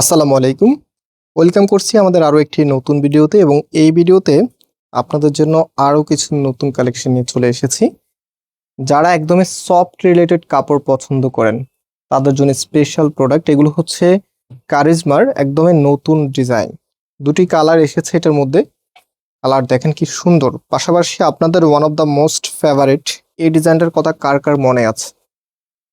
আসসালামু আলাইকুম। ওয়েলকাম করছি আমাদের আরও একটি নতুন ভিডিওতে এবং এই ভিডিওতে আপনাদের জন্য আরও কিছু নতুন কালেকশন নিয়ে চলে এসেছি। যারা একদমই সফট রিলেটেড কাপড় পছন্দ করেন, তাদের জন্য স্পেশাল প্রোডাক্ট এগুলো হচ্ছে কারিজমার একদমই নতুন ডিজাইন। দুটি কালার এসেছে এটার মধ্যে। কালার দেখেন কি সুন্দর। পাশাপাশি আপনাদের one of the most favourite এই ডিজাইনটার কথা কার কার মনে আছে?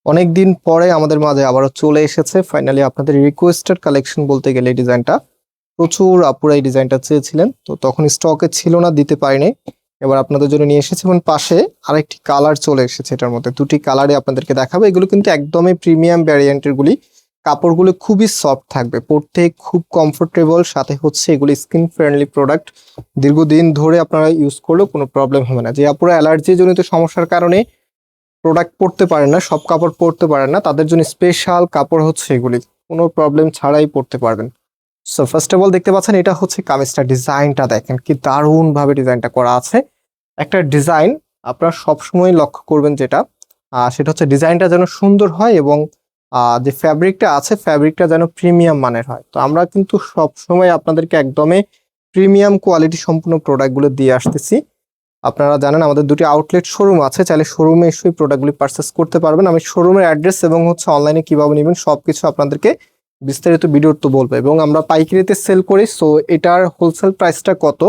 অনেক দিন পরে আমাদের মাঝে আবারও চলে এসেছে। ফাইনালি আপনাদের রিকোয়েস্টেড কালেকশন বলতে গেলে এই ডিজাইনটা প্রচুর আপুরা এই ডিজাইনটা চেয়েছিলেন। তো তখন স্টকে ছিল না, দিতে পারিনি। এবার আপনাদের জন্য নিয়ে এসেছে এবং পাশে আরেকটি কালার চলে এসেছে এটার মধ্যে। দুটি কালারে আপনাদেরকে দেখাবো। এগুলো কিন্তু একদমই প্রিমিয়াম ভ্যারিয়েন্টের গুলি। কাপড়গুলো খুবই সফট থাকবে, পরতে খুব কমফোর্টেবল সাথে হচ্ছে এগুলি স্কিন ফ্রেন্ডলি প্রোডাক্ট দীর্ঘদিন ধরে আপনারা ইউজ করলেও কোনো প্রবলেম হবে না। যে আপুরা অ্যালার্জি জনিত সমস্যার কারণে প্রোডাক্ট পরতে পারেন না, সব কাপড় পরতে পারেন না, তাদের জন্য স্পেশাল কাপড় হচ্ছে এগুলি। কোনো প্রবলেম ছাড়াই পরতে পারবেন। সো ফার্স্ট অফ অল দেখতে পাচ্ছেন এটা হচ্ছে কামিজটা, ডিজাইনটা দেখেন কি দারুণভাবে ডিজাইনটা করা আছে। একটা ডিজাইন আপনারা সবসময় লক্ষ্য করবেন যেটা সেটা হচ্ছে ডিজাইনটা যেন সুন্দর হয় এবং যে ফ্যাব্রিকটা আছে ফ্যাব্রিকটা যেন প্রিমিয়াম মানের হয়। তো আমরা কিন্তু সবসময় আপনাদেরকে একদমই প্রিমিয়াম কোয়ালিটি সম্পূর্ণ প্রোডাক্টগুলো দিয়ে আসতেছি। আপনারা জানেন আমাদের দুটি আউটলেট শোরুম আছে, চাইলে শোরুমে এসে প্রোডাক্টগুলি পারচেস করতে পারবেন। আমি শোরুমের অ্যাড্রেস এবং হচ্ছে অনলাইনে কীভাবে নেবেন সব কিছু আপনাদেরকে বিস্তারিত ভিডিও তো বলব এবং আমরা পাইকারিতে সেল করি সো এটার হোলসেল প্রাইসটা কত?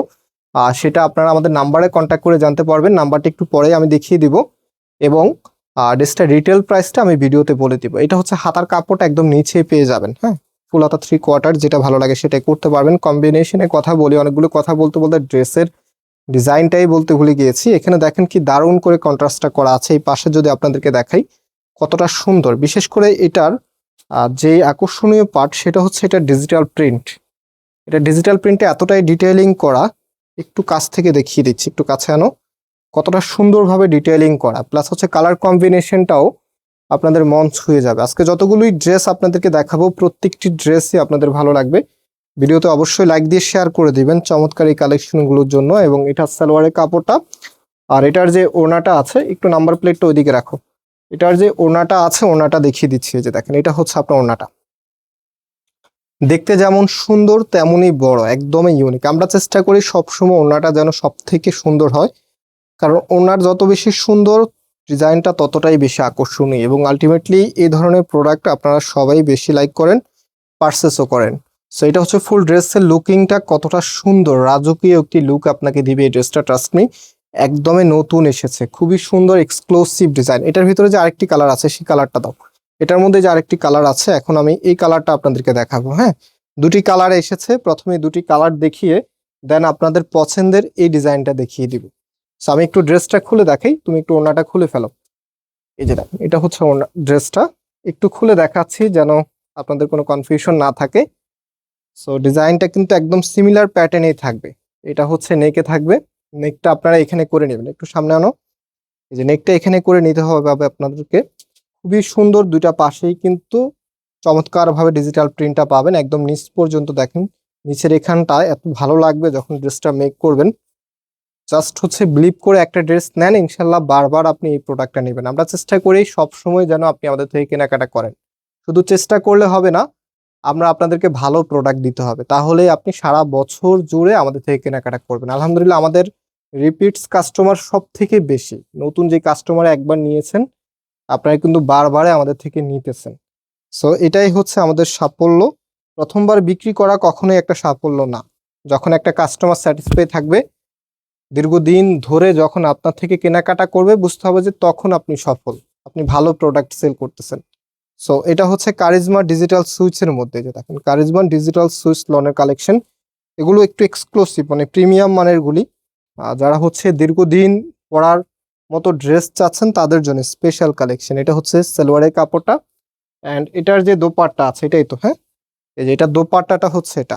সেটা আপনারা আমাদের নাম্বারে কন্ট্যাক্ট করে জানতে পারবেন। নাম্বারটা একটু পরেই আমি দেখিয়ে দিব এবং ড্রেসটা রিটেল প্রাইসটা আমি ভিডিওতে বলে দিব। এটা হচ্ছে হাতার কাপড়টা একদম নিচে পেয়ে যাবেন হ্যাঁ? ফুল হাতা থ্রি কোয়ার্টার যেটা ভালো লাগে সেটাই করতে পারবেন। কম্বিনেশনে কথা বলি, অনেকগুলো কথা বলতে বলতে ড্রেসের ডিজাইনটাই বলতে ভুলে গিয়েছি। এখানে দেখেন কি দারুণ করে কন্ট্রাস্টটা করা আছে। এই পাশে যদি আপনাদেরকে দেখাই, কতটা সুন্দর। বিশেষ করে এটার যে আকর্ষণীয় পার্ট সেটা হচ্ছে এটা ডিজিটাল প্রিন্ট এটা ডিজিটাল প্রিন্টে এতটাই ডিটেইলিং করা, একটু কাছ থেকে দেখিয়ে দিচ্ছি, একটু কাছে আনো। কতটা সুন্দরভাবে ডিটেইলিং করা। প্লাস হচ্ছে কালার কম্বিনেশনটাও আপনাদের মন ছুঁয়ে যাবে। আজকে যতগুলোই ড্রেস আপনাদেরকে দেখাবো, প্রত্যেকটি ড্রেসই আপনাদের ভালো লাগবে। ভিডিওতে অবশ্যই লাইক দিয়ে শেয়ার করে দিবেন চমৎকার এই কালেকশনগুলোর জন্য এবং এটা সালোয়ারের কাপড়টা। আর এটার যে ওড়নাটা আছে, একটু নাম্বার প্লেটটা ওইদিকে রাখো। এটার যে ওড়নাটা আছে, ওড়নাটা দেখিয়ে দিচ্ছি যে দেখেন, এটা হচ্ছে আপনার ওড়নাটা। দেখতে যেমন সুন্দর, তেমনই বড়, একদমই ইউনিক আমরা চেষ্টা করি সবসময় ওড়নাটা যেন সব থেকে সুন্দর হয়। কারণ ওড়নার যত বেশি সুন্দর, ডিজাইনটা ততটাই বেশি আকর্ষণীয় এবং আলটিমেটলি এই ধরনের প্রোডাক্ট আপনারা সবাই বেশি লাইক করেন পারচেসও করেন। সো এটা হচ্ছে ফুল ড্রেসের লুকিংটা কতটা সুন্দর, রাজকীয় একটি লুক আপনাকে দিবে এই ড্রেসটা ট্রাস্ট মি একদমই নতুন এসেছে, খুবই সুন্দর এক্সক্লুসিভ ডিজাইন এটার ভিতরে যে আরেকটি কালার আছে, সেই কালারটা দাও। এটার মধ্যে যে আরেকটি কালার আছে, এখন আমি এই কালারটা আপনাদেরকে দেখাবো হ্যাঁ? দুটি কালার এসেছে, প্রথমে দুটি কালার দেখিয়ে দেন আপনাদের পছন্দের এই ডিজাইনটা দেখিয়ে দিব। সো আমি একটু ড্রেসটা খুলে দেখাই, তুমি একটু ওড়নাটা খুলে ফেলো। এই যে এটা হচ্ছে ড্রেসটা একটু খুলে দেখাচ্ছি যেন আপনাদের কোনো কনফিউশন না থাকে। সো ডিজাইনটা কিন্তু একদম সিমিলার প্যাটার্নেই থাকবে। এটা হচ্ছে নেকে থাকবে। নেকটা আপনারা এখানে করে নেবেন। একটু সামনে আনো। এই যে নেকটা এখানে করে নিতে হবে আপনাদেরকে। খুবই সুন্দর দুইটা পাশেই কিন্তু চমৎকারভাবে ডিজিটাল প্রিন্টটা পাবেন। একদম নিচ পর্যন্ত দেখেন। নিচের এখানটা এত ভালো লাগবে যখন ড্রেসটা মেক করবেন। জাস্ট হচ্ছে ব্লিপ করে একটা ড্রেস নেন। ইনশাল্লাহ বারবার আপনি এই প্রোডাক্টটা নেবেন। আমরা চেষ্টা করি সব সময় যেন আপনি আমাদের থেকে কেনাকাটা করেন। শুধু চেষ্টা করলে হবে না আমরা আপনাদেরকে ভালো প্রোডাক্ট দিতে হবে। তাহলে আপনি সারা বছর জুড়ে আমাদের থেকে কেনাকাটা করবেন। আলহামদুলিল্লাহ আমাদের রিপিটস কাস্টমার সব থেকে বেশি। নতুন যে কাস্টমার একবার নিয়েছেন আপনারা কিন্তু বারবারে আমাদের থেকে নিতেছেন। সো এটাই হচ্ছে আমাদের সাফল্য। প্রথমবার বিক্রি করা কখনোই একটা সাফল্য না। যখন একটা কাস্টমার স্যাটিসফাই থাকবে, দীর্ঘদিন ধরে যখন আপনার থেকে কেনাকাটা করবে, বুঝতে হবে যে তখন আপনি সফল। আপনি ভালো প্রোডাক্ট সেল করতেছেন। সো এটা হচ্ছে কারিজমা ডিজিটাল সুইচের মধ্যে যে দেখেন কারিজমা ডিজিটাল সুইচ লনের কালেকশন এগুলো একটু এক্সক্লুসিভ মানে প্রিমিয়াম মানের গুলি। আহ, যারা হচ্ছে দীর্ঘদিন পরার মতো ড্রেস চাচ্ছেন তাদের জন্য স্পেশাল কালেকশন এটা হচ্ছে সালোয়ারের কাপড়টা অ্যান্ড এটার যে দোপাট্টা আছে এটাই তো হ্যাঁ? এই যে এটা দোপাট্টাটা হচ্ছে এটা।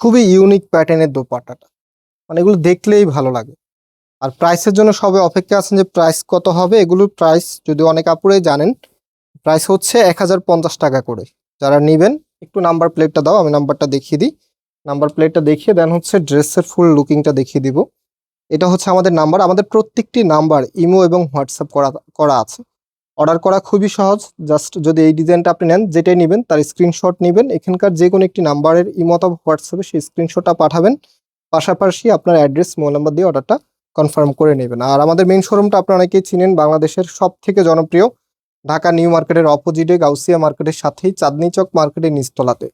খুবই ইউনিক প্যাটার্নের দোপাট্টাটা। মানে এগুলো দেখলেই ভালো লাগে। আর প্রাইসের জন্য সবে অপেক্ষা আছেন যে প্রাইস কত হবে? এগুলোর প্রাইস যদি অনেক আপুরেই জানেন প্রাইস হচ্ছে এক হাজার পঞ্চাশ টাকা করে। যারা নেবেন, একটু নাম্বার প্লেটটা দাও, আমি নাম্বারটা দেখিয়ে দিই। নাম্বার প্লেটটা দেখিয়ে দেন হচ্ছে ড্রেসের ফুল লুকিংটা দেখিয়ে দিব। এটা হচ্ছে আমাদের নাম্বার। আমাদের প্রত্যেকটি নাম্বার ইমো এবং হোয়াটসঅ্যাপ করা করা আছে। অর্ডার করা খুবই সহজ। জাস্ট যদি এই ডিজাইনটা আপনি নেন, যেটাই নেবেন, তার স্ক্রিনশট নেবেন। এখানকার যে কোনো একটি নাম্বারের ইমত হোয়াটসঅ্যাপে সেই স্ক্রিনশটটা পাঠাবেন। পাশাপাশি আপনার অ্যাড্রেস, মোবাইল নাম্বার দিয়ে অর্ডারটা কনফার্ম করে নেবেন। আর আমাদের মেইন শোরুমটা আপনারা অনেকেই চিনেন, বাংলাদেশের সব থেকে জনপ্রিয় ঢাকা নিউ মার্কেটের অপোজিটে, গাউসিয়া মার্কেটের সাথেই, চাঁদনি চক মার্কেটের নিচতলাতে।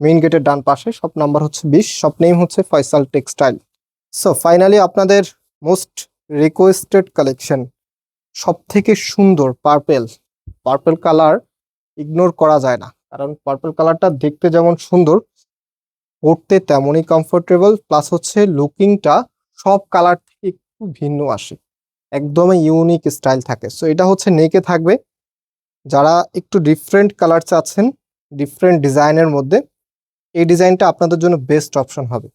মেইন গেটের ডান পাশে সব নাম্বার হচ্ছে বিশ সব নেম হচ্ছে ফয়সাল টেক্সটাইল। সো ফাইনালি আপনাদের মোস্ট রিকোয়েস্টেড কালেকশন সব থেকে সুন্দর পার্পেল পার্পেল কালার ইগনোর করা যায় না। কারণ পার্পেল কালারটা দেখতে যেমন সুন্দর পড়তে তেমনই কমফোর্টেবল প্লাস হচ্ছে লুকিংটা সব কালার থেকে একটু ভিন্ন আসে। একদমই ইউনিক স্টাইল থাকে। সো এটা হচ্ছে নেকে থাকবে। যারা একটু ডিফারেন্ট কালার চাচ্ছেন ডিফারেন্ট ডিজাইনের মধ্যে, এই ডিজাইনটা আপনাদের জন্য বেস্ট অপশন হবে।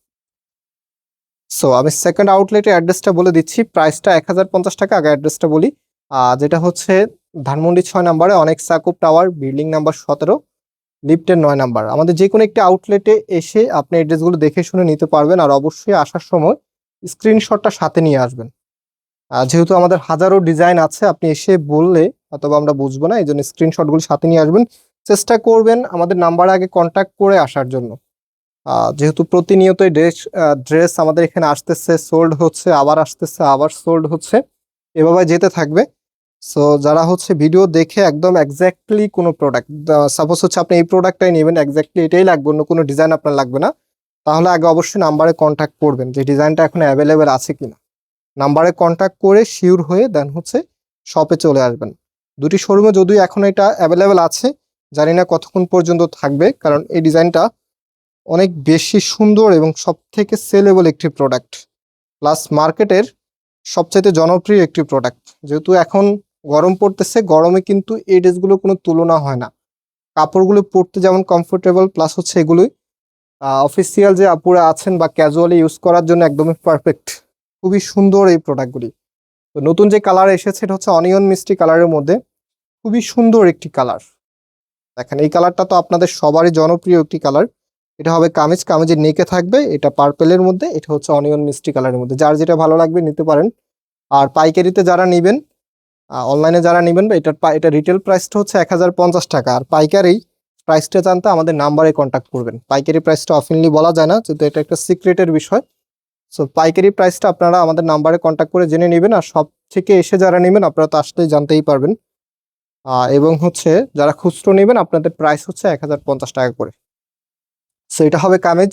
সো আমি সেকেন্ড আউটলেটের অ্যাড্রেসটা বলে দিচ্ছি। প্রাইসটা এক হাজার পঞ্চাশ টাকা, আগে অ্যাড্রেসটা বলি। যেটা হচ্ছে ধানমন্ডি ছয় নাম্বারে, অনেক সাকুব টাওয়ার বিল্ডিং নাম্বার সতেরো লিফটের নয় নাম্বার। আমাদের যে কোনো একটি আউটলেটে এসে আপনি অ্যাড্রেসগুলো দেখে শুনে নিতে পারবেন আর অবশ্যই আসার সময় স্ক্রিনশটটা সাথে নিয়ে আসবেন। যেহেতু আমাদের হাজারো ডিজাইন আছে, আপনি এসে বললে অথবা আমরা বুঝব না এই জন্য স্ক্রিনশটগুলো সাথে নিয়ে আসবেন। চেষ্টা করবেন আমাদের নাম্বার আগে কন্ট্যাক্ট করে আসার জন্য। যেহেতু প্রতিনিয়তই ড্রেস ড্রেস আমাদের এখানে আসতেছে সোল্ড হচ্ছে, আবার আসতেছে, আবার সোল্ড হচ্ছে, এভাবে যেতে থাকবে। সো যারা হচ্ছে ভিডিও দেখে একদম এক্স্যাক্টলি কোনো প্রোডাক্ট সাপোজ হচ্ছে আপনি এই প্রোডাক্টটাই নেবেন এক্স্যাক্টলি এটাই লাগবে, অন্য কোনো ডিজাইন আপনার লাগবে না। তাহলে আগে অবশ্যই নাম্বারে কন্ট্যাক্ট করবেন যে ডিজাইনটা এখন অ্যাভেলেবেল আছে কিনা। নাম্বারে কন্ট্যাক্ট করে শিওর হয়ে দেন হচ্ছে শপে চলে আসবেন। দুটি শোরুমে যদিও এখন এটা অ্যাভেলেবেল আছে, জানি না কতক্ষণ পর্যন্ত থাকবে, কারণ এই ডিজাইনটা অনেক বেশি সুন্দর এবং সব থেকে সেলেবল একটি প্রোডাক্ট প্লাস মার্কেটের সবচাইতে জনপ্রিয় একটি প্রোডাক্ট যেহেতু এখন গরম পড়তেছে, গরমে কিন্তু এই ড্রেসগুলোর কোনো তুলনা হয় না। কাপড়গুলো পরতে যেমন কমফোর্টেবল প্লাস হচ্ছে এগুলোই অফিসিয়াল যে আপুরা আছেন বা ক্যাজুয়ালি ইউজ করার জন্য একদমই পারফেক্ট খুবই সুন্দর এই প্রোডাক্টগুলি তো নতুন যে কালার এসেছে, এটা হচ্ছে অনিয়ন মিষ্টি কালারের মধ্যে। খুবই সুন্দর একটি কালার দেখেন, এই কালারটা তো আপনাদের সবারই জনপ্রিয় একটি কালার এটা হবে কামিজ। কামিজের নেকে থাকবে। এটা পার্পেলের মধ্যে। এটা হচ্ছে অনিয়ন মিষ্টি কালারের মধ্যে। যার যেটা ভালো লাগবে নিতে পারেন। আর পাইকারিতে যারা নেবেন অনলাইনে যারা নেবেন এটার পা- এটা রিটেল প্রাইসটা হচ্ছে এক হাজার পঞ্চাশ টাকা। আর পাইকারি প্রাইসটা জানতে আমাদের নাম্বারে কন্ট্যাক্ট করবেন। পাইকারি প্রাইসটা অফিনলি বলা যায় না, যেহেতু এটা একটা সিক্রেটের বিষয়। সো পাইকারি প্রাইসটা আপনারা আমাদের নাম্বারে কন্ট্যাক্ট করে জেনে নেবেন আর সব থেকে এসে যারা নেবেন, আপনারা তো আসলেই জানতেই পারবেন। এবং হচ্ছে যারা খুচরো নেবেন, আপনাদের প্রাইস হচ্ছে এক হাজার পঞ্চাশ টাকা করে। সো এটা হবে কামেজ।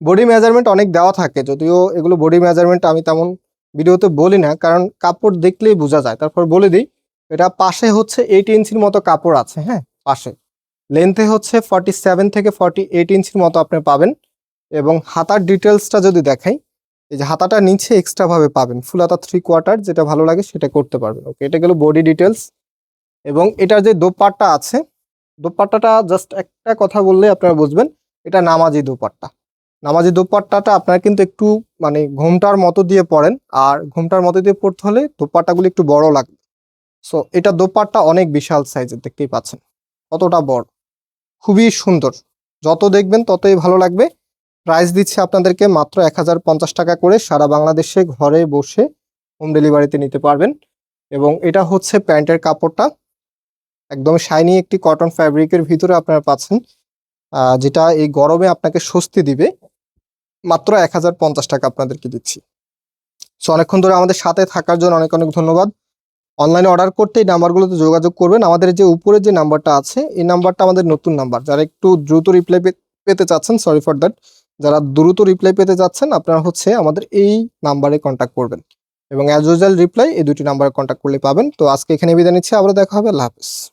বডি মেজারমেন্ট অনেক দেওয়া থাকে, যদিও এগুলো বডি মেজারমেন্ট আমি তেমন ভিডিওতে বলি না, কারণ কাপড় দেখলেই বোঝা যায়। তারপর বলে দিই, এটা পাশে হচ্ছে এইট ইঞ্চির মতো কাপড় আছে হ্যাঁ পাশে। লেন্থে হচ্ছে ফর্টি সেভেন থেকে ফর্টি এইট ইঞ্চির মতো আপনি পাবেন। এবং হাতার ডিটেলসটা যদি দেখাই এই যে হাতাটা নিচে এক্সট্রা ভাবে পাবেন ফুল হাতা থ্রি কোয়ার্টার যেটা ভালো লাগে সেটা করতে পারবেন। ওকে এটা গেল বডি ডিটেলস এবং এটার যে দোপাট্টা আছে, দোপাট্টাটা জাস্ট একটা কথা বললে আপনারা বুঝবেন, এটা নামাজি দোপাট্টা। নামাজি দোপাট্টাটা আপনারা কিন্তু একটু মানে ঘোমটার মতো দিয়ে পড়েন আর ঘোমটার মতো দিয়ে পড়তে হলে দোপাট্টাগুলি একটু বড় লাগবে। সো এটা দোপাট্টা অনেক বিশাল সাইজের দেখতেই পাচ্ছেন। কতটা বড়। খুবই সুন্দর। যত দেখবেন ততই ভালো লাগবে। প্রাইস দিচ্ছে আপনাদেরকে মাত্র এক হাজার পঞ্চাশ টাকা করে সারা বাংলাদেশে ঘরে বসে হোম ডেলিভারিতে নিতে পারবেন। এবং এটা হচ্ছে প্যান্টের কাপড়টা। একদম শাইনি একটি কটন ফ্যাব্রিকের ভিতরে আপনারা পাচ্ছেন যেটা এই গরমে আপনাকে স্বস্তি দিবে। মাত্র এক হাজার পঞ্চাশ টাকা আপনাদেরকে দিচ্ছি। সো অনেকক্ষণ ধরে আমাদের সাথে থাকার জন্য অনেক অনেক ধন্যবাদ। অনলাইনে অর্ডার করতে এই নাম্বারগুলোতে যোগাযোগ করবেন। আমাদের যে উপরে যে নাম্বারটা আছে, এই নাম্বারটা আমাদের নতুন নাম্বার যারা একটু দ্রুত রিপ্লাই পেতে চাচ্ছেন সরি ফর দ্যাট যারা দ্রুত রিপ্লাই পেতে যাচ্ছেন, আপনারা হচ্ছে আমাদের এই নাম্বারে কন্ট্যাক্ট করবেন। এবং অ্যাজ ইউজাল রিপ্লাই এই দুটি নাম্বারে কন্ট্যাক্ট করলে পাবেন। তো আজকে এখানে বিদায় নিচ্ছি। আবার দেখা হবে। আল্লাহ হাফিজ।